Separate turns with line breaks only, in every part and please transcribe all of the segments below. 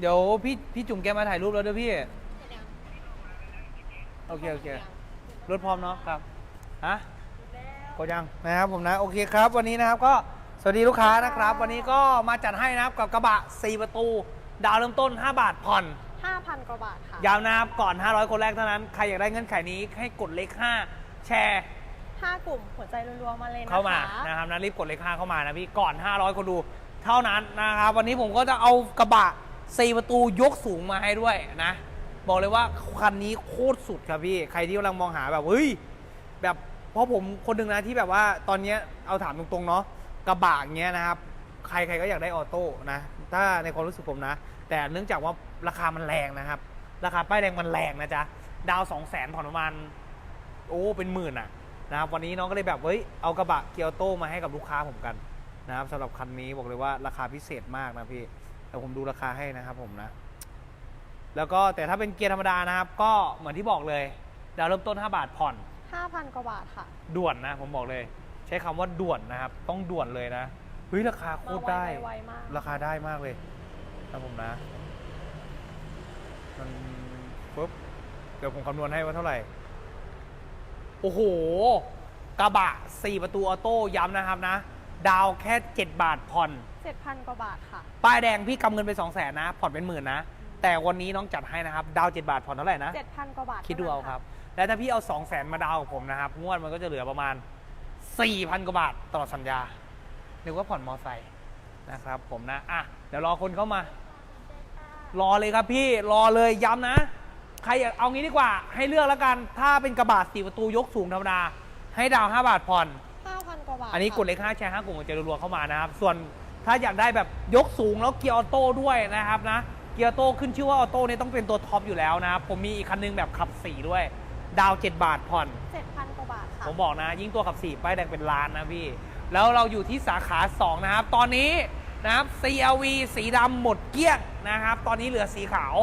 เดี๋ยวพี่พี่จุ๋มแกมาถ่ายรูปแล้วเด้อพี่ โอเคโอเครถพร้อมเนาะครับฮะกดยังนะครับผมนะโอเคครับ วันนี้นะครับก็สวัสดีลูกค้านะครับ วันนี้ก็มาจัดให้นะครับกับกระบะ 4 ประตู ดาวเริ่มต้น 5 บาทผ่อน
5,000 กว่าบาทค่ะ
ยาวนะครับก่อน 500 คนแรกเท่านั้น ใครอยากได้เงื่อนไขนี้ให้กดเลข 5 แชร์
5กลุ่มหัวใจรัวๆมาเลยนะคะ
เข้ามานะครับนะรีบกดเลข 5 เข้ามานะพี่ก่อน 500 คนดู เท่านั้นนะครับ วันนี้ผมก็จะเอากระบะ4ประตูยกสูงมาให้ด้วยนะ บอกเลยว่าคันนี้โคตรสุดครับพี่ ใครที่กำลังมองหาแบบเฮ้ยแบบเพราะผมคนหนึ่งนะที่แบบว่าตอนนี้เอาถามตรงๆเนาะกระบะเงี้ยนะครับ ใครๆก็อยากได้ออโต้นะ ถ้าในความรู้สึกผมนะ แต่เนื่องจากว่าราคามันแรงนะครับ ราคาป้ายแดงมันแรงนะจ๊ะดาว2 0 0แสนผ่อนประมาณโอ้เป็นหมื่นอะนะครับวันนี้น้องก็เลยแบบเฮ้ยเอากระบะเกียวโต้มาให้กับลูกค้าผมกัน นะครับสำหรับคันนี้บอกเลยว่าราคาพิเศษมากนะพี่แต่ผมดูราคาให้นะครับผมนะ แล้วก็แต่ถ้าเป็นเกียร์ธรรมดานะครับ ก็เหมือนที่บอกเลยดาวเริ่มต้น 5 บาทผ่อน
5,000 กว่าบาทค่ะ
ด่วนนะ ผมบอกเลย ใช้คำว่าด่วนนะครับ ต้องด่วนเลยนะเฮ้ยราคาโคตรได้
มาไวๆมาก
ราคาได้มากเลยนะผมนะมันปุ๊บเดี๋ยวผมคำนวณให้ว่าเท่าไหร่ โอ้โห กระบะ 4 ประตูออโต้ย้ำนะครับนะ ดาวแค่ 7 บาทผ่อน
7,000 กว่าบาทค่ะ
ป้ายแดงพี่กำเงินไป 2 0 0แสนนะ ผ่อนเป็นหมื่นนะ แต่วันนี้น้องจัดให้นะครับ ดาว 7 บาทผ่อนเท่าไหร่นะ
7,000 กว่าบาท
คิดดูเอาครับ แล้วถ้าพี่เอา 2 0 0แสนมาดาวกับผมนะครับ งวดมันก็จะเหลือประมาณ 4,000 กว่าบาทตลอดสัญญานึกว่าผ่อนมอไซค์นะครับผมนะ อะ เดี๋ยวรอคนเข้ามา รอเลยครับพี่ รอเลยย้ำนะ ใครอยากเอางี้ดีกว่า ให้เลือกแล้วกัน ถ้าเป็นกระบะสี่ประตูยกสูงธรรมดา ให้ดาว 5 บาทผ่อน
5,000ก ว่าบาท
อันนี้กด
ค่ะ
เลขห้าแชร์ห้ากลุ่มกับเจรัวๆเข้ามานะครับ ส่วนถ้าอยากได้แบบยกสูงแล้วเกียร์ออโต้ด้วยนะครับนะ เกียร์ออโต้ขึ้นชื่อว่าออโต้เนี่ยต้องเป็นตัวท็อปอยู่แล้วนะครับ ผมมีอีกคันนึงแบบขับ4ด้วย ดาว 7 บาทผ่อน
7,000กว่าบาทค่ะ
ผมบอกนะ ยิ่งตัวขับ4ป้ายแดงเป็นล้านนะพี่ แล้วเราอยู่ที่สาขา 2 นะครับ ตอนนี้นะครับ CRV สีดำหมดเกลี้ยงนะครับ ตอนนี้เหลือสีขาว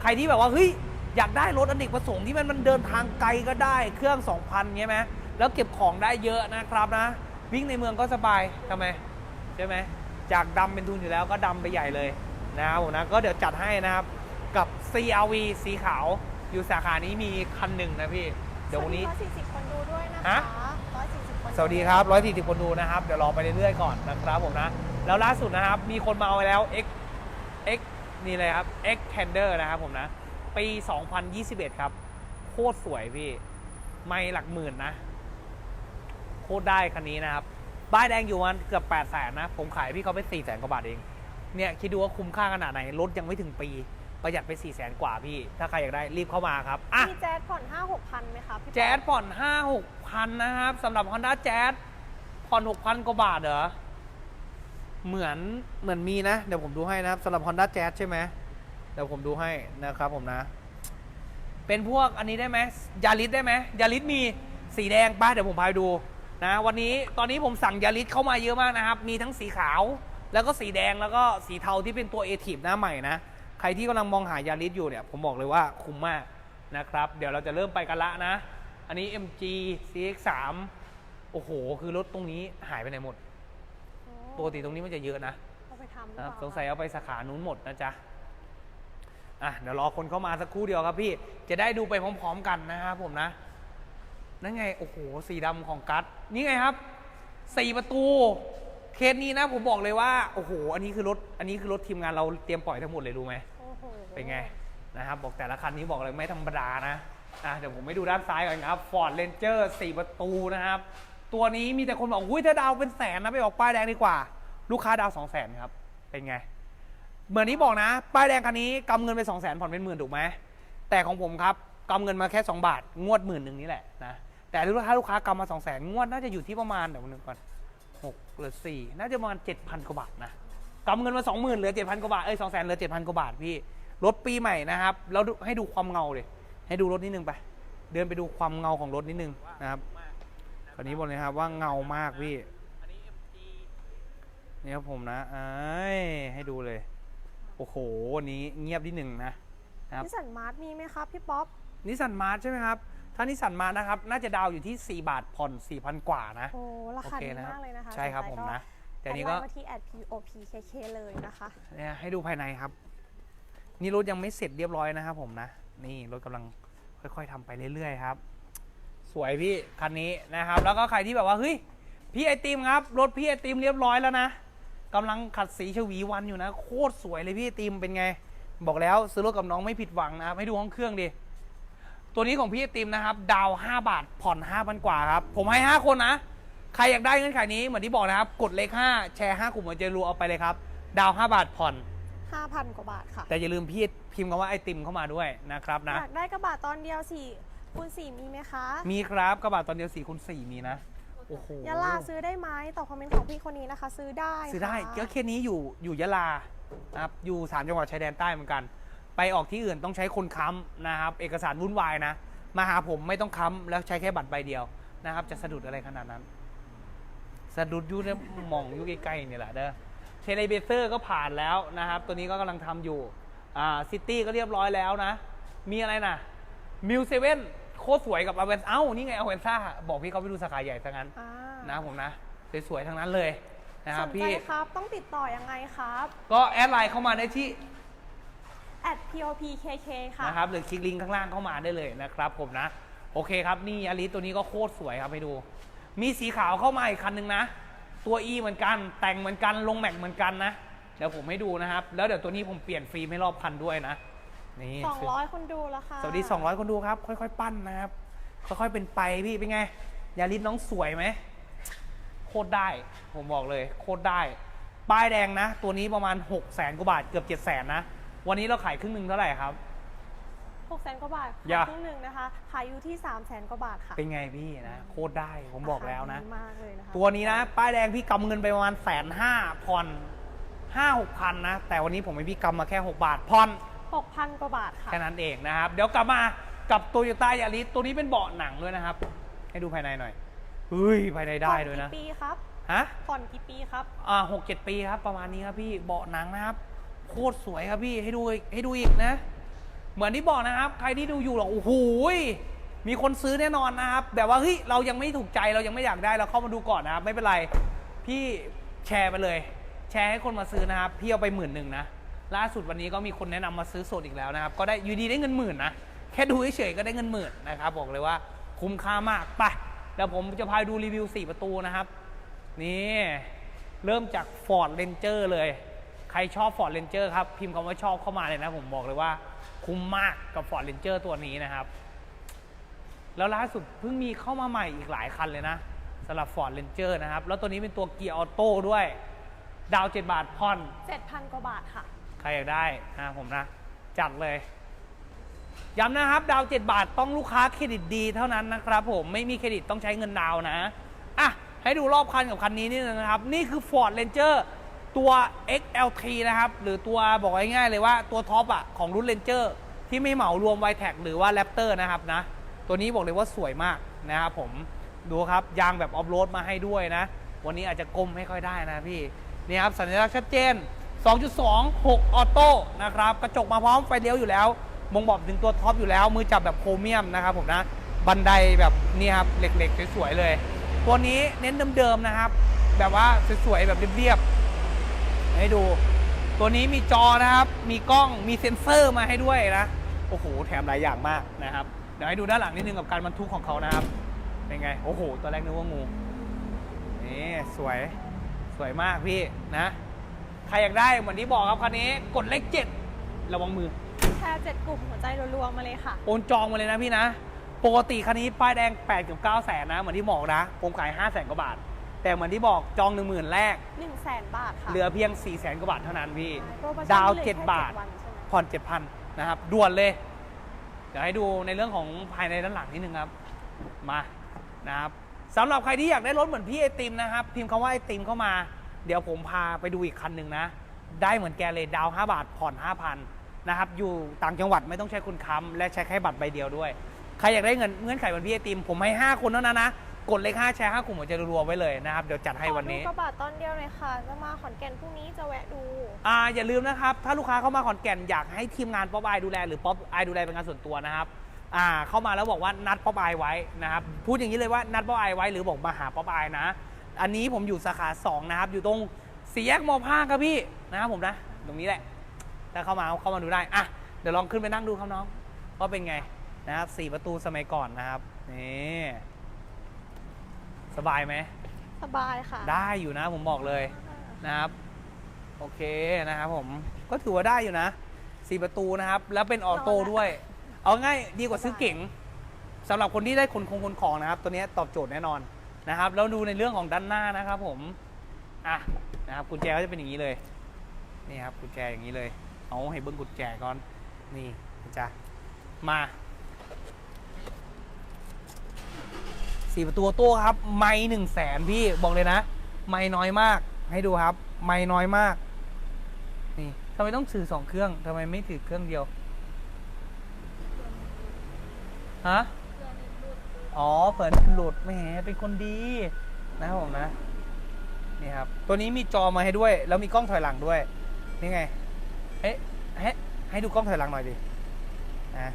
ใครที่แบบว่าเฮ้ยอยากได้รถอเนกประสงค์ที่มันมันเดินทางไกลก็ได้เครื่อง 2,000ใช่ไหมแล้วเก็บของได้เยอะนะครับนะ วิ่งในเมืองก็สบายทำไมใช่ไหมจากดำเป็นทุนอยู่แล้วก็ดำไปใหญ่เลยนะครับผมนะก็เดี๋ยวจัดให้นะครับกับ CRV สีขาว อยู่สาขานี้มีคันหนึ่งนะพี่ เดี๋ยววันนี้
140 คนดูด้วยนะ
ฮะ
คะ140 คน
สวัสดีครับ 140 คนดูนะครับ เดี๋ยวรอไปเรื่อยๆก่อนนะครับผมนะ แล้วล่าสุดนะครับ มีคนมาเอาไปแล้ว X X นี่เลยครับ X Tender นะครับผมนะ ปี 2021 ครับ โคตรสวยพี่ ไม่หลักหมื่นนะ โคตรได้คันนี้นะครับป้ายแดงอยู่มันเกือบ8 0 0แสนนะ ผมขายพี่เขาไป4 0 0แสนกว่าบาทเอง เนี่ยคิดดูว่าคุ้มค่าขนาดไหน รถยังไม่ถึงปี ประหยัดไป4 0 0แสนกว่าพี่ ถ้าใครอยากได้รีบเข้ามาครับอะ
มีแจ๊ดผ่อน5-6,000ไหมคะพี่
แจ๊ดผ่อนห้าหกพันนะครับสำหรับ Honda Jazz ผ่อนหกพันกว่าบาทเหรอ เหมือนเหมือนมีนะ เดี๋ยวผมดูให้นะครับสำหรับ Honda Jazz ใช่ไหมเดี๋ยวผมดูให้นะครับผมนะ เป็นพวกอันนี้ได้ไหมยาริสได้ไหมยาริสมีสีแดงป้าเดี๋ยวผมพาไปดู นะวันนี้ตอนนี้ผมสั่งยาริสเข้ามาเยอะมากนะครับ มีทั้งสีขาว แล้วก็สีแดงแล้วก็สีเทาที่เป็นตัวเอทีฟหน้าใหม่นะ ใครที่กำลังมองหายาริสอยู่เนี่ย ผมบอกเลยว่าคุ้มมากนะครับ เดี๋ยวเราจะเริ่มไปกันละนะ อันนี้ MG CX3 โอ้โห คือรถตรงนี้หายไปไหนหมด
โอ้
ปกติตรงนี้มันจะเยอะนะ
เอาไปทำหรือ
นะครับ
เปล่า
สงสัยเอาไปสาขานู้นหมดนะจ๊ะอะเดี๋ยวรอคนเข้ามาสักครู่เดียวครับพี่จะได้ดูไปพร้อม ๆ กันนะครับผมนะ นั่นไง โอ้โห สีดำของกัสนี่ไงครับสี่ประตู เคสนี้นะผมบอกเลยว่า โอ้โห อันนี้คือรถ อันนี้คือรถทีมงานเราเตรียมปล่อยทั้งหมดเลยรู้ไหม
โอ้โห
เป็นไงนะครับ บอกแต่ละคันนี้บอกเลยไม่ธรรมดานะ อะเดี๋ยวผมไปดูด้านซ้ายก่อนครับ Ford Ranger 4 ประตูนะครับ ตัวนี้มีแต่คนบอกอุ้ยถ้าดาวเป็นแสนนะไปออกป้ายแดงดีกว่า ลูกค้าดาว2 0 0 0 0 0ครับ เป็นไง เหมือนที่บอกนะ ป้ายแดงคันนี้กำเงินไป2 0 0 0 0 0ผ่อนเป็นหมื่นถูกไหม แต่ของผมครับกำเงินมาแค่ 2 บาท งวดหมื่นหนึ่งนี่แหละนะ แต่ถ้าลูกค้ากำมา2 0 0 0 0 0งวดน่าจะอยู่ที่ประมาณเดี๋ยวนึงก่อนหกหรือสี่น่าจะประมาณ7,000กว่าบาทนะกำเงินมา20,000เหลือ7,000กว่าบาทเอ้ย2 0 0 0 0 0เหลือ7,000กว่าบาทพี่รถปีใหม่นะครับแล้วดูให้ดูความเงาเลย ให้ดูรถนิดนึงไป เดินไปดูความเงาของรถนิดนึงนะครับคราวนี้บอกเลยครับว่าเงามากพี่นี่ครับผมนะเอ้ยให้ดูเลย โอ้โหวันนี้เงียบนิดหนึ่งนะนะครับ
นิสสันมาร์ทมีไหมครับพี่ป๊อป
นิสสันมาร์ใช่ไหมครับ ถ้านิสสันมาร์นะครับ น่าจะดาวอยู่ที่ 4 บาทผ่อน 4,000 กว่านะ
โอ้รา
โอ
คา
เค
ดี
นะครั
มากเลยนะคะ
ใช่ครับ
สน
ผ
ใจ
ม
ก็
นะแต่นี้ก็
แอดไลน์มาที่ at popkk เลยนะคะ
เนี่ยให้ดูภายในครับ นี่รถยังไม่เสร็จเรียบร้อยนะครับผมนะ นี่รถกำลังค่อยๆทำไปเรื่อยๆครับ สวยพี่คันนี้นะครับ แล้วก็ใครที่แบบว่าเฮ้ยพี่ไอติมครับ รถพี่ไอติมเรียบร้อยแล้วนะกำลังขัดสีชวีวันอยู่นะ โคตรสวยเลยพี่ไอติมเป็นไง บอกแล้วซื้อรถกับน้องไม่ผิดหวังนะครับให้ดูห้องเครื่องดิ ตัวนี้ของพี่ไอติมนะครับ ดาว 5 บาท ผ่อน5,000กว่าครับ ผมให้ 5 คนนะ ใครอยากได้เงื่อนไขนี้เหมือนที่บอกนะครับ กดเลข 5 แชร์ 5 กลุ่มหัวใจรูเอาไปเลยครับ ดาว 5 บาทผ่อน
5,000 กว่าบาทค่ะ
แต่อย่าลืมพี่พิมพ์คำว่าไอติมเข้ามาด้วยนะครับนะ
อยากได้กระบะตอนเดียวสี่คูณสี่มีไหมคะ
มีครับกระบะตอนเดียว4คูณ4มีนะ โอ้โห
ยะลาซื้อได้ไหมตอบคอมเมนต์ของพี่คนนี้นะคะ ซื้อได้
ซื้อได้
ค่ะ
เจ้าเคสนี้อยู่อยู่ยะลานะครับอยู่สามจังหวัดชายแดนใต้เหมือนกัน ไปออกที่อื่นต้องใช้คนค้ำนะครับ เอกสารวุ่นวายนะ มาหาผมไม่ต้องค้ำแล้วใช้แค่บัตรใบเดียวนะครับ จะสะดุดอะไรขนาดนั้น สะดุดอยู่ในหมองอยู่ใกล้ๆนี่แหละเด้อเทเลเบเซอร์ก็ผ่านแล้วนะครับ ตัวนี้ก็กำลังทำอยู่อ่าซิตี้ก็เรียบร้อยแล้วนะ มีอะไรนะมิวเซเว่นโคตรสวยกับอเวนเอ้านี่ไงอเวนซ่าบอกพี่เขาไปดูสาขาใหญ่ซะงั้น
อ่า
นะผมนะ สวยๆทั้งนั้นเลยนะค
ส
รับ
นใจ
พี่
ครับ ต้องติดต่อยังไงครับ
ก็แอดไลน์เข้ามาได้ที่
at popkk ค่ะ
นะครับหรือคลิกลิงก์ข้างล่างเข้ามาได้เลยนะครับผมนะ โอเคครับนี่อลิสตัวนี้ก็โคตรสวยครับให้ดู มีสีขาวเข้ามาอีกคันหนึ่งนะ ตัว E เหมือนกันแต่งเหมือนกันลงแม็กเหมือนกันนะ เดี๋ยวผมให้ดูนะครับ แล้วเดี๋ยวตัวนี้ผมเปลี่ยนฟิล์มให้รอบคันด้วยนะนี่
200 คนดูแล้วค่ะ
สวัสดี 200 คนดูครับ ค่อยๆ ปั้นนะครับ ค่อยๆเป็นไปพี่เป็นไงยาลิสน้องสวยไหมโคตรได้ ผมบอกเลย โคตรได้ ป้ายแดงนะ ตัวนี้ประมาณ6 0แสนกว่าบาทเกือบ7 0 0แสนนะ วันนี้เราขายครึ่งหนึ่งเท่าไหร่ครับ
6แสนกว่าบาท
อย่า
ครึ่งหนึ่งนะคะ ขายอยู่ที่3แสนกว่าบาทค่ะ
เป็นไงพี่นะโคตรได้ผมบอกแล้วนะ
ราคาดีมากเลยนะคะ
ตัวนี้นะ ป้ายแดงพี่กำเงินไปประมาณแสนห้าผ่อนห้าหกพันนะ แต่วันนี้ผมให้พี่กำมาแค่ 6 บาทผ่อน
6,000กว่าบาทค่ะ
แค่นั้นเองนะครับ เดี๋ยวกลับมากับโตโยต้ายาริสตัวนี้เป็นเบาะหนังด้วยนะครับ ให้ดูภายในหน่อยเฮ้ยภายในได้ด้วยนะ
ผ่อกี่ปีครับ
ฮะ
ผ่อนกี่ปีครับ
อ่าหกเจ็ดปีครับประมาณนี้ครับพี่เบาะหนังนะครับ โคตรสวยครับพี่ให้ดูให้ดูอีกนะ เหมือนที่บอกนะครับ ใครที่ดูอยู่หรอกโอ้โหมีคนซื้อแน่นอนนะครับ แบบว่าเฮ้ยเรายังไม่ถูกใจเรายังไม่อยากได้เราเข้ามาดูก่อนนะครับ ไม่เป็นไรพี่แชร์ไปเลย แชร์ให้คนมาซื้อนะครับพี่เอาไปหมื่นหนึ่งนะล่าสุดวันนี้ก็มีคนแนะนำมาซื้อสดอีกแล้วนะครับ ก็ได้อยู่ดีได้เงินหมื่นนะแค่ดูเฉยๆก็ได้เงินหมื่นนะครับบอกเลยว่าคุ้มค่ามากไปเดี๋ยวผมจะพาดูรีวิว 4 ประตูนะครับ นี่ เริ่มจาก Ford Ranger เลย ใครชอบ Ford Ranger ครับ พิมพ์คำว่าชอบเข้ามาเลยนะผมบอกเลยว่า คุ้มมากกับ Ford Ranger ตัวนี้นะครับ แล้วล่าสุดเพิ่งมีเข้ามาใหม่อีกหลายคันเลยนะสำหรับ Ford Ranger นะครับ แล้วตัวนี้เป็นตัวเกียร์ออโต้ด้วย ดาว7บาทผ่อน
7,000 กว่าบาทค่ะ
ใครอยากได้นะผมนะ จัดเลยย้ำนะครับ ดาว 7 บาทต้องลูกค้าเครดิตดีเท่านั้นนะครับผมไม่มีเครดิตต้องใช้เงินดาวน์นะอะ ให้ดูรอบคันกับคันนี้นิดนึงนะครับ นี่คือ Ford Ranger ตัว XLT นะครับ หรือตัวบอกง่ายๆเลยว่าตัวท็อปอะของรุ่น Ranger ที่ไม่เหมารวม y t e c หรือว่า Raptor นะครับนะ ตัวนี้บอกเลยว่าสวยมากนะครับผมดูครับ ยางแบบออฟโรดมาให้ด้วยนะ วันนี้อาจจะก้มไม่ค่อยได้นะพี่นี่ครับสัญลักษณ์ชัดเจน 2.2 6 ออโต้นะครับ กระจกมาพร้อมไฟเลี้ยวอยู่แล้วบ่งบอกถึงตัวท็อปอยู่แล้ว มือจับแบบโครเมียมนะครับผมนะ บันไดแบบนี่ครับเหล็กๆ สวยๆเลย ตัวนี้เน้นเดิมๆนะครับ แบบว่าสวยๆแบบเรียบๆ ให้ดู ตัวนี้มีจอนะครับ มีกล้องมีเซ็นเซอร์มาให้ด้วยนะ โอ้โห แถมหลายอย่างมากนะครับ เดี๋ยวให้ดูด้านหลังนิดนึงกับการบรรทุกของเขานะครับ เป็นไง โอ้โห ตัวแรกนึกว่างู นี่สวย สวยมากพี่นะ ใครอยากได้เหมือนที่บอกครับคันนี้ กดเลขเจ็ดระวังมือ
แชร์7กลุ่มหัวใจรัวๆมาเลยค่ะ
โอนจองมาเลยนะพี่นะ ปกติคันนี้ป้ายแดง8กับ9แสนนะ เหมือนที่บอกนะ ผมขาย5แสนกว่าบาท แต่เหมือนที่บอกจอง 1 0,000 แรก
1 0 0 0 0แบาทค่ะ
เหลือเพียง4แสนกว่าบาทเท่านั้นพี่
โปรโมชั่น
ดาว
นี้หลือแค่
7บาท
7วันใช่ไหม
ผ่อน 7,000 นะครับ ด่วนเลย เดี๋ยวให้ดูในเรื่องของภายในด้านหลังนิดนึงครับ มา นะครับสำหรับใครที่อยากได้รถเหมือนพี่ไอติมนะครับ พิมพ์คำว่าไอติมเข้ามา เดี๋ยวผมพาไปดูอีกคันหนึ่งนะ ได้เหมือนแกเลยดาว5บาท ผ่อน 5,000 นะครับ อยู่ต่างจังหวัดไม่ต้องใช้คุณค้ำและใช้แค่บัตรใบเดียวด้วย ใครอยากได้เงินเงื่อนไขเหมือนพี่ไอติม ผมให้ 5 คนเท่านั้นนะ กดเลข5แชร์5กลุ่มหัวใจรัวๆไว้เลยนะครับ เดี๋ยวจัดให้วันนี้
ขอดูกระบะตอนเดียวเลยค่ะ จะมาขอนแก่นพรุ่งนี้จะแวะดู
อ่าอย่าลืมนะครับ ถ้าลูกค้าเข้ามาขอนแก่นอยากให้ทีมงานป๊อปไอดูแล หรือป๊อปไอดูแลเป็นงานส่วนตัวนะครับอ่าเข้ามาแล้วบอกว่านัดป๊อปไอไว้นะครับพูดอย่างนี้เลยว่านัดป๊อปไอไว้หรือบอกมาหาป๊อปไอนะ อันนี้ผมอยู่สาขา2นะครับอยู่ตรงสี่แยกมอผ้าครับพี่นะครับผมนะ ตรงนี้แหละถ้าเข้ามาเข้ามาดูได้อะเดี๋ยวลองขึ้นไปนั่งดูครับน้องว่าเป็นไงนะครับสี่ประตูสมัยก่อนนะครับนี่ สบายไหม
สบายค่ะ
ได้อยู่นะผมบอกเลยนะครับ โอเคนะครับผมก็ถือว่าได้อยู่นะสี่ประตูนะครับ แล้วเป็นออโต้ด้วย เอาง่ายดีกว่าซื้อเก๋งสำหรับคนที่ได้ขนคงขนของนะครับ ตัวนี้ตอบโจทย์แน่นอนนะครับ แล้วดูในเรื่องของด้านหน้านะครับ ผมอะนะครับกุญแจก็จะเป็นอย่างนี้เลยนี่ครับกุญแจอย่างนี้เลย เอาให้เบิ้งกุญแจก่อนนี่นะจ๊ะมา สี่ประตูออโต้ครับ ไม่หนึ่งแสนพี่บอกเลยนะ ไม่น้อยมาก ให้ดูครับ ไม่น้อยมาก นี่ทำไมต้องถือสองเครื่องทำไมไม่ถือเครื่องเดียวฮะอ๋อเผินหลุดแหมเป็นคนดี นะครับผมนะนี่ครับ ตัวนี้มีจอมาให้ด้วย แล้วมีกล้องถอยหลังด้วย นี่ไงเอ๊ะให้ให้ดูกล้องถอยหลังหน่อยดินะ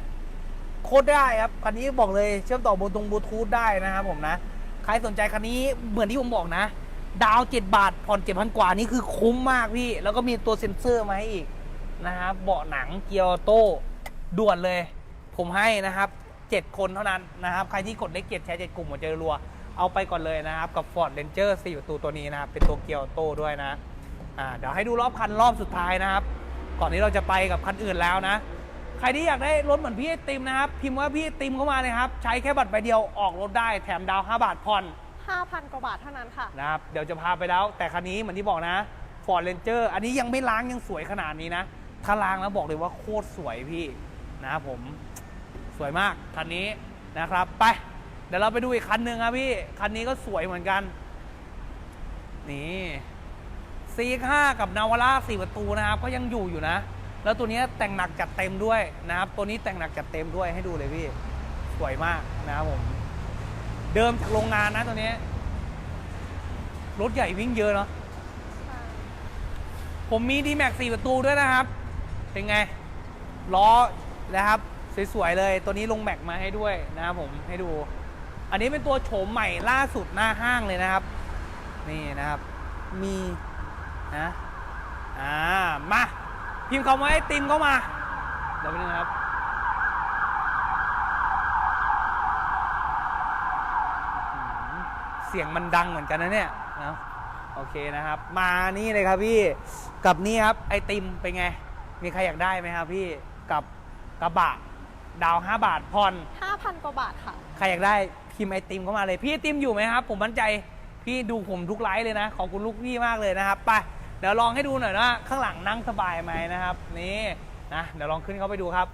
โคตรได้ครับคันนี้บอกเลยเชื่อมต่อบนตรงบลูทูธได้นะครับผมนะ ใครสนใจคันนี้เหมือนที่ผมบอกนะ ดาวเจ็ดบาทผ่อนเจ็ดพันกว่านี่คือคุ้มมากพี่ แล้วก็มีตัวเซ็นเซอร์มาให้อีกนะครับเบาะหนังเกียร์โต้ด่วนเลย ผมให้นะครับเจ็ดคนเท่านั้นนะครับ ใครที่กดเลขเจ็ดแชร์เจ็ดกลุ่มหัวใจรัว เอาไปก่อนเลยนะครับ กับ Ford Ranger 4ประตูตัวนี้นะครับ เป็นตัวเกียร์โต้ด้วยนะอ่าเดี๋ยวให้ดูรอบคันรอบสุดท้ายนะครับ ก่อนที่เราจะไปกับคันอื่นแล้วนะ ใครที่อยากได้รถเหมือนพี่ไอติมนะครับ พิมพ์ว่าพี่ไอติมเข้ามาเลยครับ ใช้แค่บัตรใบเดียวออกรถได้แถมดาว 5 บาทผ่อน
5,000 กว่าบาทเท่านั้นค่ะ
นะครับ เดี๋ยวจะพาไปแล้ว แต่คันนี้เหมือนที่บอกนะ Ford Ranger อันนี้ยังไม่ล้างยังสวยขนาดนี้นะ ถ้าล้างแล้วบอกเลยว่าโคตรสวยพี่นะครับผมสวยมากคันนี้นะครับไป เดี๋ยวเราไปดูอีกคันหนึ่งครับพี่ คันนี้ก็สวยเหมือนกัน นี่ซีห้ากับนาวาร่าสี่ประตูนะครับ ก็ยังอยู่อยู่นะ แล้วตัวนี้แต่งหนักจัดเต็มด้วยนะครับ ตัวนี้แต่งหนักจัดเต็มด้วยให้ดูเลยพี่ สวยมากนะครับผม เดิมจากโรงงานนะตัวนี้ รถใหญ่วิ่งเยอะเนาะ ผมมีดีแม็กสี่ประตูด้วยนะครับ เป็นไง ล้อนะครับ สวยๆเลย ตัวนี้ลงแม็กมาให้ด้วยนะครับผม ให้ดู อันนี้เป็นตัวโฉมใหม่ล่าสุดหน้าห้างเลยนะครับ นี่นะครับ มีนะ อ่า มา พิมพ์คำว่าไอติมเข้ามา เดี๋ยวไปดูนะครับ เสียงมันดังเหมือนกันนะเนี่ยนะโอเคนะครับ มานี่เลยครับพี่ กับนี่ครับไอติมเป็นไง มีใครอยากได้ไหมครับพี่ กับกระบะดาว 5 บาทผ่อน
5,000 กว่าบาทค่ะ
ใครอยากได้พิมพ์ไอติมเข้ามาเลย พี่ไอติมอยู่ไหมครับ ผมมั่นใจ พี่ดูผมทุกไลฟ์เลยนะ ขอบคุณลูกพี่มากเลยนะครับ ไป เดี๋ยวลองให้ดูหน่อยนะข้างหลังนั่งสบายไหมนะครับ นี่นะเดี๋ยวลองขึ้นเข้าไปดูครับ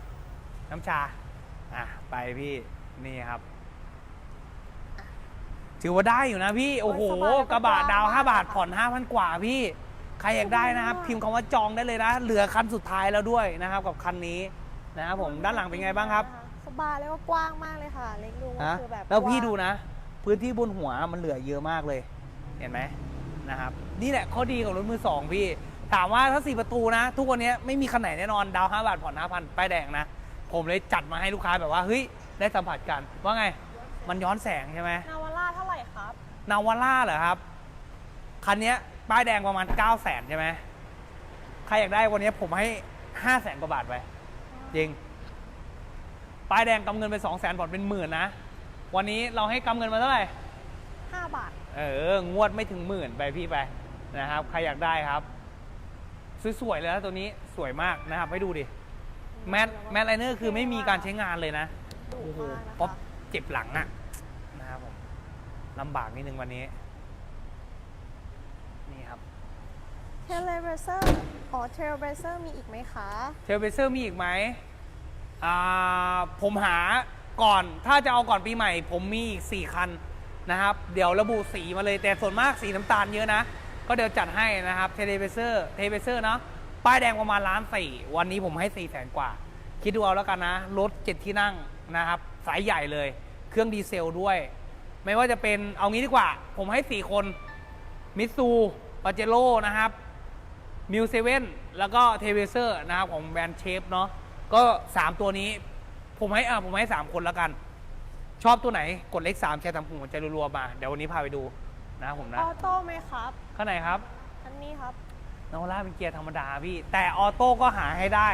น้ำชาอะไปพี่นี่ครับ ถือว่าได้อยู่นะพี่ โอ้โห
โอ้ยสบายแล้วก็
กระบะดาว
กว้างมาก
5บาทผ่อน 5,000 กว่าพี่ ใครอยากได้นะครับ พิมพ์คำว่าจองได้เลยนะ เหลือคันสุดท้ายแล้วด้วยนะครับ กับคันนี้นะครับผมด้านหลังเป็นไงบ้างครับ
สบายแล้วก็กว้างมากเลยค่ะ เล็กดูก็
ฮะ
คือแบบ
แล้วพี่
กาง
ดูนะ พื้นที่บนหัวมันเหลือเยอะมากเลย เห็นไหม นะครับ นี่แหละข้อดีของรถมือสองพี่ ถามว่าถ้าสี่ประตูนะ ทุกวันนี้ไม่มีคันไหนแน่นอนดาวห้าบาทผ่อนห้าพันป้ายแดงนะ ผมเลยจัดมาให้ลูกค้าแบบว่าเฮ้ยได้สัมผัสกัน ว่าไง มันย้อนแสงใช่ไหม
นาวาร่าเท่าไหร่ครับ
นาวาร่าเหรอครับคันเนี้ยป้ายแดงประมาณ9 0 0แสนใช่ไหมใครอยากได้วันนี้ผมให้ 5 0 0แสนกว่าบาทไปจริงป้ายแดงกำเงินไป2 0 0แสนผ่อนเป็นหมื่นนะวันนี้เราให้กำเงินมาเท่าไหร่
5บาท
เออ งวดไม่ถึงหมื่นไปพี่ไปนะครับ ใครอยากได้ครับ สวยๆเลยนะตัวนี้สวยมากนะครับให้ดูดิ แมทแมทไลเนอร์คือไม่มีการใช้งานเลยนะ
ดุ
โอ้โห
มากนะ
ป๊อป
คะ
เจ็บหลังอะนะครับผมลำบากนิดนึงวันนี้ นี่ครับ
เทเลเบเซอร์อ๋อเทเลเบเซอร์มีอีกไหมคะ
เทลเบเซอร์มีอีกไหมอ่าผมหาก่อนถ้าจะเอาก่อนปีใหม่ ผมมีอีก 4 คัน นะครับ เดี๋ยวระบุสีมาเลยแต่ส่วนมากสีน้ำตาลเยอะนะ ก็เดี๋ยวจัดให้นะครับเทเลเบเซอร์เทเลเบเซอร์เนาะป้ายแดงประมาณล้านสี่วันนี้ผมให้4ี่แสนกว่า คิดดูเอาแล้วกันนะรถเจ็ดที่นั่งนะครับ สายใหญ่เลย เครื่องดีเซลด้วย ไม่ว่าจะเป็นเอางี้ดีกว่า ผมให้4คนมิตซูปาเจโร่นะครับมิวเซเว่นแล้วก็เทเวเซอร์นะครับของแบรนด์เชฟเนาะก็ 3 ตัวนี้ ผมให้อ่าผมให้ 3 คนแล้วกัน ชอบตัวไหนกดเลข3แชร์ทำกลุ่มหัวใจรัวๆมา เดี๋ยววันนี้พาไปดูนะครับผมนะ
ออโต้ไหมครับ
ข้างในครับ
อันนี้ครับ
นาวาร่าเป็นเกียร์ธรรมดาพี่ แต่ออโต้ก็หาให้ได้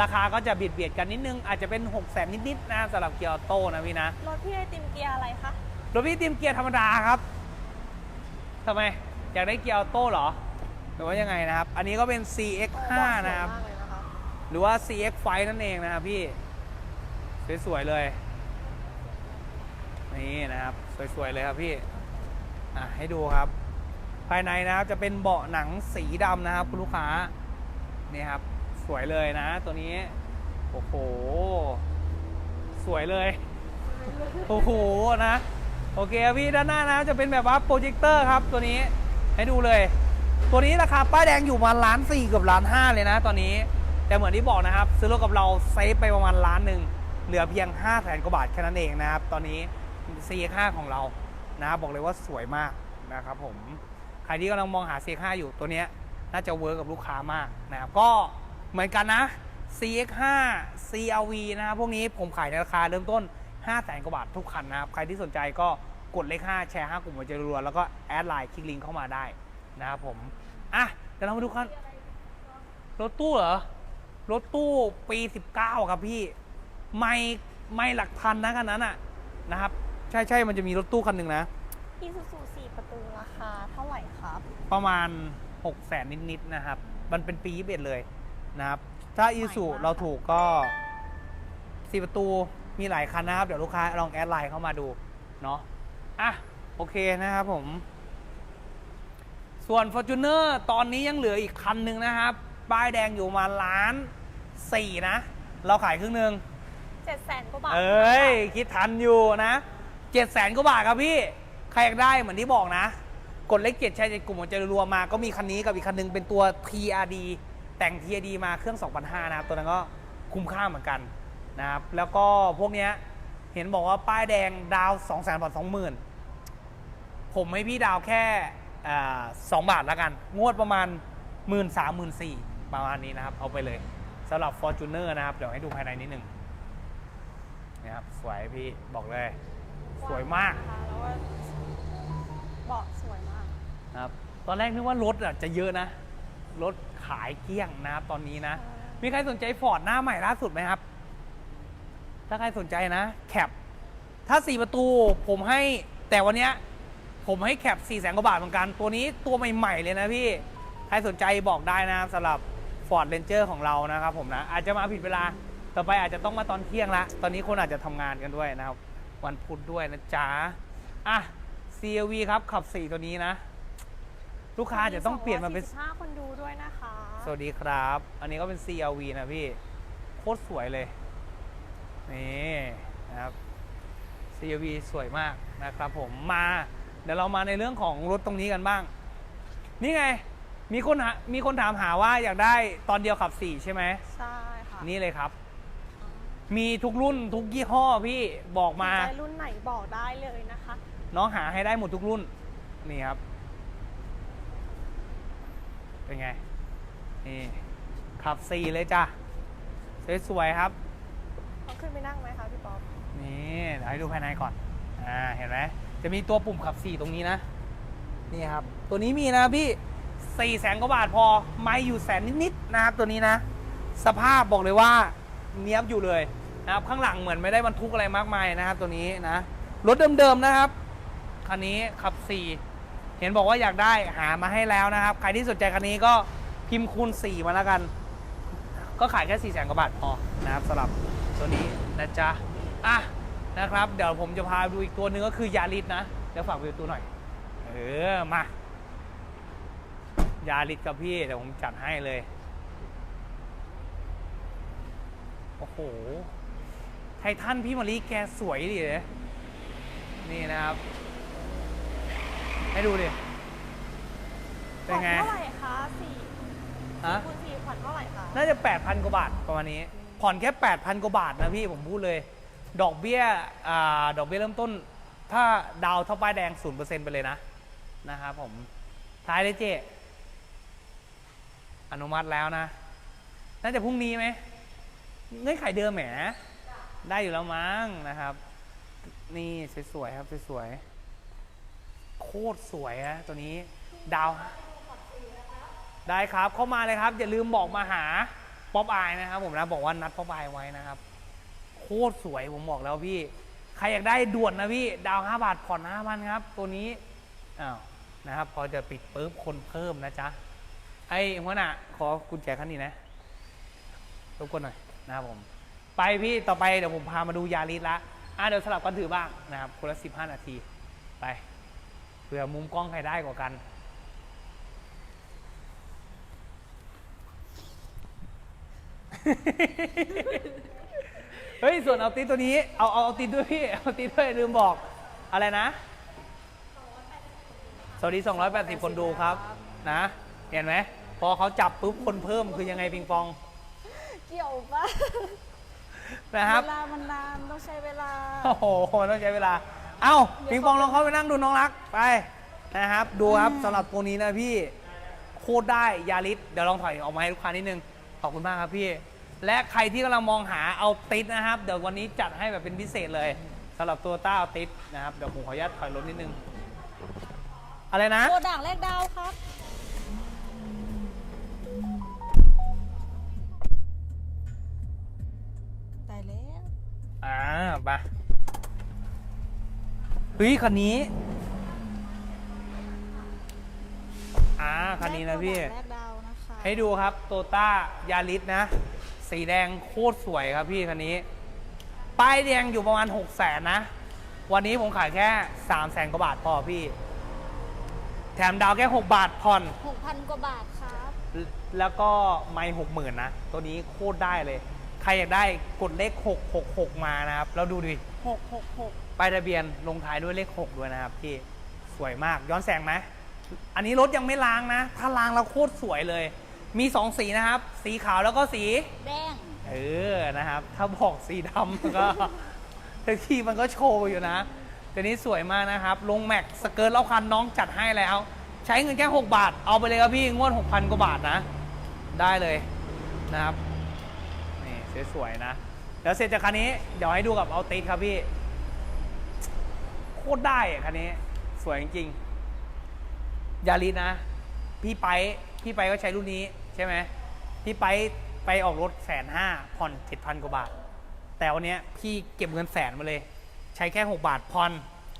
ราคาก็จะเบียดเบียดกันนิดนึง อาจจะเป็น6 0แสนนิดๆนะสำหรับเกียร์ออโต้นะพี่นะ
รถพี่ไอติมเกียร์อะไรคะ
รถพี่ติมเกียร์ธรรมดาครับทำไม อยากได้เกียร์ออโต้เหรอหรือว่ายังไงนะครับ อันนี้ก็เป็น CX5 นะครับ
สวยมากเลยนะคะ
หรือว่า CX5 นั่นเองนะครับพี่ สวยๆเลย นี่นะครับ สวยๆเลยครับพี่อะให้ดูครับ ภายในนะครับจะเป็นเบาะหนังสีดำนะครับคุณลูกค้านี่ครับ สวยเลยนะ ตัวนี้ โอ้โห สวยเลย โอ้โหนะ โอเคพี่ด้านหน้านะจะเป็นแบบว่าโปรเจคเตอร์ครับตัวนี้ให้ดูเลย ตัวนี้ราคาป้ายแดงอยู่ประมาณล้านสี่เกับล้านห้าเลยนะ ตอนนี้ แต่เหมือนที่บอกนะครับ ซื้อรถกับเราเซฟไปประมาณล้านหนึ่งเหลือเพียง5้าแสนกว่าบาทแค่นั้นเองนะครับ ตอนนี้ C5 ของเรานะครับบอกเลยว่าสวยมากนะครับผมใครที่กำลังมองหา C5 อยู่ตัวเนี้ยน่าจะเวิร์กกับลูกค้ามากนะครับก็เหมือนกันนะ CX5 CRV นะครับพวกนี้ผมขายในราคาเริ่มต้น 5 0 0แสนกว่าบาททุกคันนะครับ ใครที่สนใจก็กดเลข 5 แชร์ 5 กลุ่มหัวใจรัวๆแล้วก็แอดไลน์คลิกลิงก์เข้ามาได้นะครับผม อะ เดี๋ยวเรามาดูกันรถตู้เหรอ รถตู้ปี 19 ครับพี่ ไม่ไม่หลักพันนะคันนั้นอะนะครับ ช่ใช่มันจะมีรถตู้คันหนึ่งนะ
อีซูซูสี่ประตูราคาเท่าไหร่ครับ
ประมาณ6 0แสนนิดๆนะครับ มันเป็นปี21เลยนะครับ ถ้าอีสุเราถูกก็สี่ประตูมีหลายคันนะครับ เดี๋ยวลูกค้าลองแอดไลน์เข้ามาดูเนาะอะโอเคนะครับผม ส่วน f o r t u n e r ตอนนี้ยังเหลืออีกคันหนึ่งนะครับ ป้ายแดงอยู่ประมาล้านสี่นะ เราขายครึ่งหนึ่ง
เจ็ดแสนกว่าบาท
เอ้ย คิดทันอยู่นะ เจ็ดแสนกว่าบาทครับพี่ ใครอยากได้เหมือนที่บอกนะ กดเลขเจ็ดใช้ในกลุ่มหัวใจรัวมา ก็มีคันนี้กับอีกคันหนึงเป็นตัว TRD แต่ง TRD มาเครื่อง2,500นะครับ ตัวนั้นก็คุ้มค่าเหมือนกันนะครับ แล้วก็พวกเนี้ยเห็นบอกว่าป้ายแดงดาว2 0 0 0 0 0บาท20,000 ผมให้พี่ดาวแค่สองบาทแล้วกัน งวดประมาณ 1 3 0 0 0 0 4ประมาณนี้นะครับ เอาไปเลยสำหรับ Fortuner นะครับ เดี๋ยวให้ดูภายในนิดนึงนะครับ สวยพี่บอกเลย สวยมาก
นะคะแล้วก็เบาะสวยมาก
นะครับ ตอนแรกนึกว่ารถอะจะเยอะนะ รถขายเกลี้ยงนะครับตอนนี้นะ มีใครสนใจฟอร์ดหน้าใหม่ล่าสุดไหมครับ ถ้าใครสนใจนะ แคป ถ้า 4 ประตูผมให้แต่วันเนี้ยผมให้แคป4แสนกว่าบาทเหมือนกัน ตัวนี้ตัวใหม่ ๆ เลยนะพี่ ใครสนใจบอกได้นะครับสำหรับ Ford Ranger ของเรานะครับผมนะ อาจจะมาผิดเวลา ต่อไปอาจจะต้องมาตอนเที่ยงละ ตอนนี้คนอาจจะทำงานกันด้วยนะครับ วันพุธด้วยนะจ๊ะ อะ CRV ครับ ขับ 4 ตัวนี้นะ ลูกค้าอาจจะต้องเปลี่ยนมาเป็น
245คนดูด้วยนะคะ
สวัสดีครับ อันนี้ก็เป็น CRV นะพี่ โคตรสวยเลย นี่นะครับ CRV สวยมากนะครับผมมา เดี๋ยวเรามาในเรื่องของรถตรงนี้กันบ้าง นี่ไง มีคนหามีคนถามหาว่าอยากได้ตอนเดียวขับ 4 ใช่ไหม
ใช่ค่ะ
นี่เลยครับ มีทุกรุ่นทุกยี่ห้อพี่บอกมา
สนใจรุ่นไหนบอกได้เลยนะคะ
น้องหาให้ได้หมดทุกรุ่น นี่ครับ เป็นไง นี่ขับ4เลยจ้ะ สวยๆครับ
ต้องขึ้นไปนั่งไหมคะพี่ป๊อป
นี่เดี๋ยวให้ดูภายในก่อน อ่า เห็นไหม จะมีตัวปุ่มขับ 4 ตรงนี้นะ นี่ครับ ตัวนี้มีนะพี่4ี่แสนกว่าบาทพอ ไม่อยู่แสนนิดๆนะครับตัวนี้นะ สภาพบอกเลยว่า เนี้ยบอยู่เลยนะครับข้างหลังเหมือนไม่ได้บรรทุกอะไรมากมายนะครับ ตัวนี้นะรถเดิมๆนะครับคันนี้ขับ 4 เห็นบอกว่าอยากได้หามาให้แล้วนะครับ ใครที่สนใจคันนี้ก็พิมพ์คูณ 4 มาแล้วกัน ก็ขายแค่4ี่แสนกว่าบาทพอนะครับสำหรับตัวนี้นะจ๊ะอะนะครับ เดี๋ยวผมจะพาดูอีกตัวหนึ่งก็คือยาริสนะ เดี๋ยวฝากไปดูตัวหน่อย เออ มายาริสกับพี่เดี๋ยวผมจัดให้เลย โอ้โห ไททันพี่มารีแกสวยดิเลยนี่นะครับ ให้ดูดิเป็นไง
ผ่อนเท่าไหร่คะสี่
ฮะ
คูณสี่ผ่อนเท่าไหร่คะ
น่าจะ 8,000 กว่าบาทประมาณนี้ ผ่อนแค่ 8,000 กว่าบาทนะพี่ผมพูดเลย ดอกเบี้ยอ่าดอกเบี้ยเริ่มต้น ถ้าดาวเท่าป้ายแดง 0%ไปเลยนะ นะครับผม ท้ายเลยเจ อนุมัติแล้วนะ น่าจะพรุ่งนี้ไหม เงื่อนไขเดิมแหม ได้อยู่แล้วมั้งนะครับ นี่สวยๆครับสวยๆโคตรสวยนะตัวนี้ดาว ได้ครับเข้ามาเลยครับ อย่าลืมบอกมาหาป๊อปอายนะครับ ผมนะบอกว่านัดป๊อปอายไว้นะครับ โคตรสวยผมบอกแล้วพี่ ใครอยากได้ด่วนนะพี่ ดาว5บาทผ่อน5พันครับ ตัวนี้อ้าวนะครับ พอจะปิดปุ๊บคนเพิ่มนะจ๊ะไอ้หัวหน้าขอกุญแจคันนี้นะรบกวนหน่อย นะครับผมไปพี่ต่อไปเดี๋ยวผมพามาดูยาริสละอะเดี๋ยวสลับกันถือบ้างนะครับคนละ15นาทีไปเผื่อมุมกล้องใครได้กว่ากันเฮ้ยส่วนเอาติดตัวนี้เอาเอาเอาติดด้วยพี่เอาติดด้วยลืมบอกอะไรนะสวัสดี 280 คนดูครับนะ เห็นไหมพอเขาจับปุ๊บคนเพิ่มคือยังไงปิงปอง
กี่ยวปะ
นะครับ
เวลามันนานต้องใช้เวลา
โอ้โหต้องใช้เวลา เอ้าปิงปองลองเข้าไปนั่งดูน้องรักไปนะครับ ดูครับสำหรับตัวนี้นะพี่โคตรได้ยาริสเดี๋ยวลองถอยออกมาให้ลูกค้านิดนึงขอบคุณมากครับพี่ และใครที่กำลังมองหาเอาติดนะครับ เดี๋ยววันนี้จัดให้แบบเป็นพิเศษเลยสำหรับตัวต้าเอาติดนะครับเดี๋ยวผมขออนุญาตถอยรถนิดนึง อะไรนะ
โกด่างแรกดาวครับ
อ่าไปเฮ้ยคันนี้ อ่าคันนี้นะพี่
แรกโกด่างแรกดาวนะคะ
ให้ดูครับโตต้ายาริสนะ สีแดงโคตรสวยครับพี่คันนี้ ป้ายแดงอยู่ประมาณ6 0แสนนะ วันนี้ผมขายแค่3 0 0แสนกว่าบาทพอพี่ แถมดาวแค่ 6 บาทผ่อน
หกพันกว่าบาทครับ
แล้วก็ไม่หกหมื่นนะ ตัวนี้โคตรได้เลย ใครอยากได้กดเลข 666 มานะครับ แล้วดูดิ
หกหกหก
ป้ายทะเบียนลงท้ายด้วยเลข 6 ด้วยนะครับพี่สวยมากย้อนแสงไหมอันนี้รถยังไม่ล้างนะ ถ้าล้างแล้วโคตรสวยเลย มี 2 สีนะครับ สีขาวแล้วก็สี
แดง
เออนะครับ ถ้าบอกสีดำมันก็บางทีมันก็โชว์อยู่นะตัวนี้สวยมากนะครับ ลงแม็กสเกิร์ตรอบคันน้องจัดให้แล้ว ใช้เงินแค่ 6 บาท เอาไปเลยครับพี่งวด 6,000 กว่าบาทนะ ได้เลยนะครับนี่ สวยๆนะ แล้วเสร็จจากคันนี้ เดี๋ยวให้ดูกับเอาติสครับพี่ โคตรได้อะคันนี้ สวยจริงๆยาริสนะ พี่ไปพี่ไปก็ใช้รุ่นนี้ใช่ไหมพี่ไปไปออกรถแสนห้าผ่อนเจ็ดพันกว่าบาท แต่วันเนี้ยพี่เก็บเงินแสนมาเลย ใช้แค่6บาทผ่อน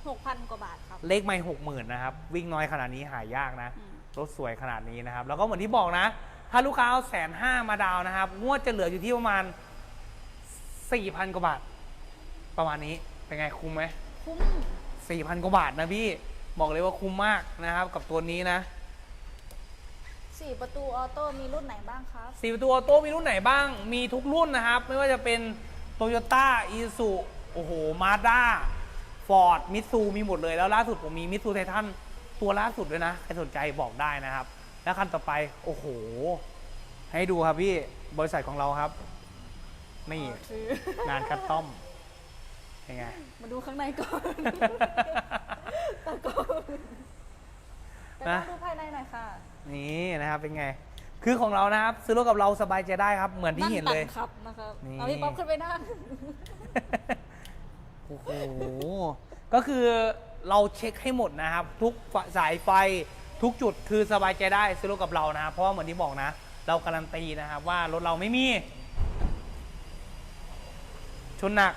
หกพันกว่าบาทครับ
เลขไม่หกหมื่นนะครับ วิ่งน้อยขนาดนี้หายากนะ
อืม
รถสวยขนาดนี้นะครับ แล้วก็เหมือนที่บอกนะ ถ้าลูกค้าเอาแสนห้ามาดาวน์นะครับ งวดจะเหลืออยู่ที่ประมาณ สี่พันกว่าบาท ประมาณนี้เป็นไงคุ้มไหม
คุ้ม
สี่พันกว่าบาทนะพี่บอกเลยว่าคุ้มมากนะครับกับตัวนี้นะ
สี่ประตูออโต้มีรุ่นไหนบ้างครับ
สี่ประตูออโต้มีรุ่นไหนบ้าง มีทุกรุ่นนะครับ ไม่ว่าจะเป็นโตโยต้าอีซูโอ้โหมาด้าฟอร์ดมิตซูมีหมดเลยแล้วล่าสุดผมมีมิตซูไททันตัวล่าสุดด้วยนะ ใครสนใจบอกได้นะครับ แล้วคันต่อไป โอ้โห ให้ดูครับพี่ บริษัทของเราครับ นี่
ซื้อ
งานคัสตอมยังไง
มาดูข้างในก่อนตะโกนแต่
นะ
ต้องดูภายในหน่อยค่ะ
นี่นะครับเป็นไง คือของเรานะครับ ซื้อรถกับเราสบายใจได้ครับ เหมือนที่เห็นเลย
งตัดครับนะครับ
นี่
เอาพี่ป๊อปขึ้นไปนั่ง
โอ้โห ก็คือเราเช็คให้หมดนะครับ ทุกสายไฟทุกจุดคือสบายใจได้ซื้อรถกับเรานะครับเพราะว่าเหมือนที่บอกนะ เราการันตีนะครับว่ารถเราไม่มี ชนหนัก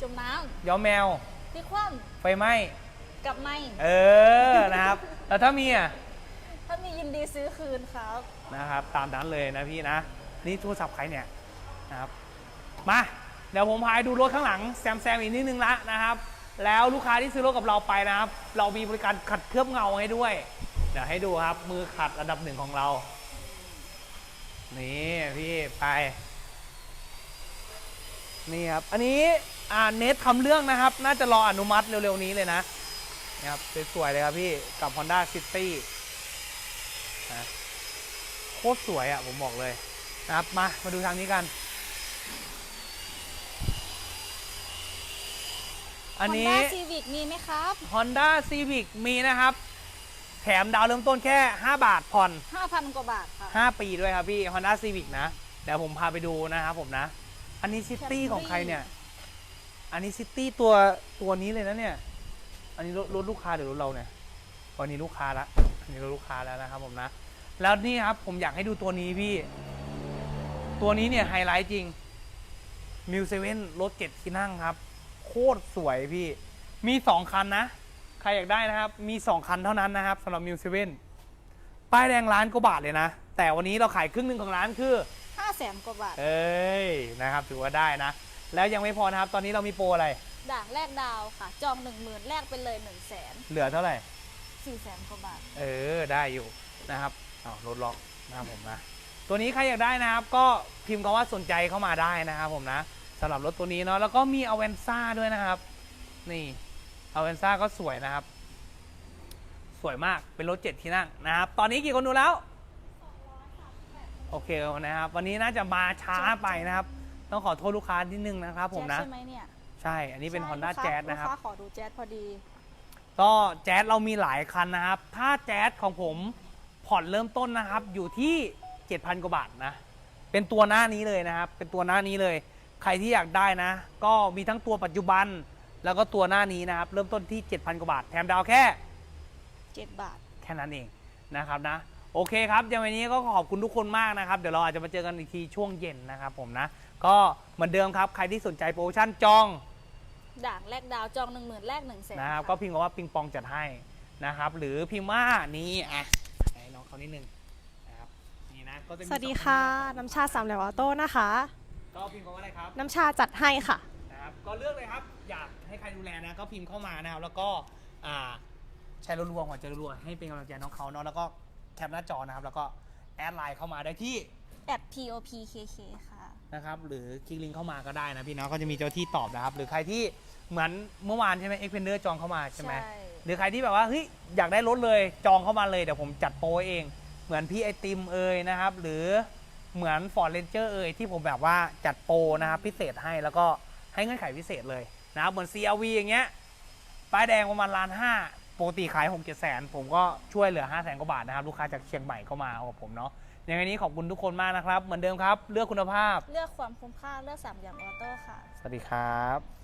จมน้
ย้อมแมวำ
พี่คว่
ไฟไหม้ำ
กลับไม่
เออ นะครับ แล้วถ้ามีอะ
ถ้ามียินดีซื้อคืนครับ
นะครับ ตามนั้นเลยนะพี่นะ นี่โทรศัพท์ใครเนี่ยนะครับ มา เดี๋ยวผมพาไปดูรถข้างหลังแซมแซมอีกนิดนึงละนะครับ แล้วลูกค้าที่ซื้อรถกับเราไปนะครับ เรามีบริการขัดเคลือบเงาให้ด้วย เดี๋ยวให้ดูครับ มือขัดระดับหนึ่งของเรา นี่พี่ไป นี่ครับ อันนี้อ่าเนททำเรื่องนะครับ น่าจะรออนุมัติเร็วๆนี้เลยนะนะครับสวยๆเลยครับพี่ กับ Honda City นะโคตรสวยอะ ผมบอกเลยนะครับ มา มาดูทางนี้กัน อันนี้
Honda Civic มีไหมครับ
Honda Civic มีนะครับ แถมดาวเริ่มต้นแค่ 5 บาทผ่อน
5,000 กว่าบาทค่ะ
5 ปีด้วยครับพี่ Honda Civic นะ เดี๋ยวผมพาไปดูนะครับผมนะ อันนี้ซิตี้ของใครเนี่ย อันนี้ซิตี้ตัวตัวนี้เลยนะเนี่ย อันนี้รถรถลูกค้าหรือรถเราเนี่ยวันนี้ลูกค้าละอันนี้ลูกค้าแล้วนะครับผมนะ แล้วนี่ครับผมอยากให้ดูตัวนี้พี่ ตัวนี้เนี่ยไฮไลท์จริง มิวเซเว่นรถเจ็ดที่นั่งครับ โคตรสวยพี่ มีสองคันนะ ใครอยากได้นะครับ มีสองคันเท่านั้นนะครับสำหรับมิวเซเว่นป้ายแดงล้านกว่าบาทเลยนะ แต่วันนี้เราขายครึ่งหนึ่งของร้านคือ
แสนกว่าบาท
เอ้ยนะครับถือว่าได้นะ แล้วยังไม่พอนะครับ ตอนนี้เรามีโปรอะไร
ด่างแรกดาวค่ะ จองหนึ่งหมื่นแรกไปเลยหนึ่งแสน
เหลือเท่าไหร่
สี่แสนกว่าบาท
เออได้อยู่นะครับอ้าวรถล็อกนะครับผมนะ ตัวนี้ใครอยากได้นะครับ ก็พิมพ์คำว่าสนใจเข้ามาได้นะครับผมนะสำหรับรถตัวนี้เนาะแล้วก็มีอเวนซ่าด้วยนะครับ นี่อเวนซ่าก็สวยนะครับ สวยมากเป็นรถเจ็ดที่นั่งนะครับ ตอนนี้กี่คนดูแล้ว โอเคนะครับ วันนี้น่าจะมาช้าไปนะครับ ต้องขอโทษลูกค้านิดนึงนะครับ ผมนะ
แจ๊สใช่ไหมเนี่ย
ใช่ อันนี้เป็น
ใช่
Honda
ลูกา
Jazz นะครับ
ลูกค้าขอดูแจ๊สพอดี
ก็แจ๊สเรามีหลายคันนะครับ ถ้าแจ๊สของผมผ่อนเริ่มต้นนะครับ อยู่ที่7,000กว่าบาทนะ เป็นตัวหน้านี้เลยนะครับ เป็นตัวหน้านี้เลย ใครที่อยากได้นะ ก็มีทั้งตัวปัจจุบัน แล้วก็ตัวหน้านี้นะครับ เริ่มต้นที่7,000กว่าบาท แถมดาวแค่
เจ็ดบาท
แค่นั้นเองนะครับนะ โอเคครับยังวันนี้ก็ขอบคุณทุกคนมากนะครับ เดี๋ยวเราอาจจะมาเจอกันอีกทีช่วงเย็นนะครับผมนะ ก็เหมือนเดิมครับ ใครที่สนใจโปรโมชั่นจอง
ด่างแรกดาวจองหนึ่งหมื่นแรกหนึ่งแสน
นะครับ ก็พิมพ์คำว่าปิงปองจัดให้นะครับ หรือพิมพ์ว่านี่อะให้น้องเขานิดนึงนะครับนี่นะก็จะมี
สวัสดี
อง
ค่ะ
น
น้ำชาสามเหลวออโต้นะคะ
ก็พิมพ์คำว่าอะไรครับ
น้ำชาจัดให้ค่ะ
นะครับก็เลือกเลยครับ อยากให้ใครดูแลนะ ก็พิมพ์เข้ามานะครับ แล้วก็อ่าแชร์รัวๆหัวใจรัวๆให้เป็นกำลังใจน้องเขาเนาะแล้วก็ แคปหน้าจอนะครับ แล้วก็แอดไลน์เข้ามาได้ที่
แอด POPKK ค่ะ
นะครับ หรือคลิกลิงก์เข้ามาก็ได้นะพี่เนาะก็จะมีเจ้าที่ตอบนะครับ หรือใครที่เหมือนเมื่อวานใช่ไหมเอ็กเพนเดอร์จองเข้ามาใช่ไหม
ใช่
หรือใครที่แบบว่าเฮ้ยอยากได้รถเลยจองเข้ามาเลยเดี๋ยวผมจัดโปรเอง เหมือนพี่ไอติมเอยนะครับ หรือเหมือนฟอร์เรนเจอร์เอยที่ผมแบบว่าจัดโปรนะครับพิเศษให้แล้วก็ให้เงื่อนไขพิเศษเลยนะครับเหมือน CRV อย่างเงี้ย ป้ายแดงประมาณล้านห้า ปกติขายหกเจ็ดแสนผมก็ช่วยเหลือห้าแสนกว่าบาทนะครับลูกค้าจากเชียงใหม่เข้ามาเอากับผมเนาะยังไงนี้ขอบคุณทุกคนมากนะครับ เหมือนเดิมครับ เลือกคุณภาพ
เลือกความคุ้มค่าเลือกสามอย่างออโต้ค่ะ
สวัสดีครับ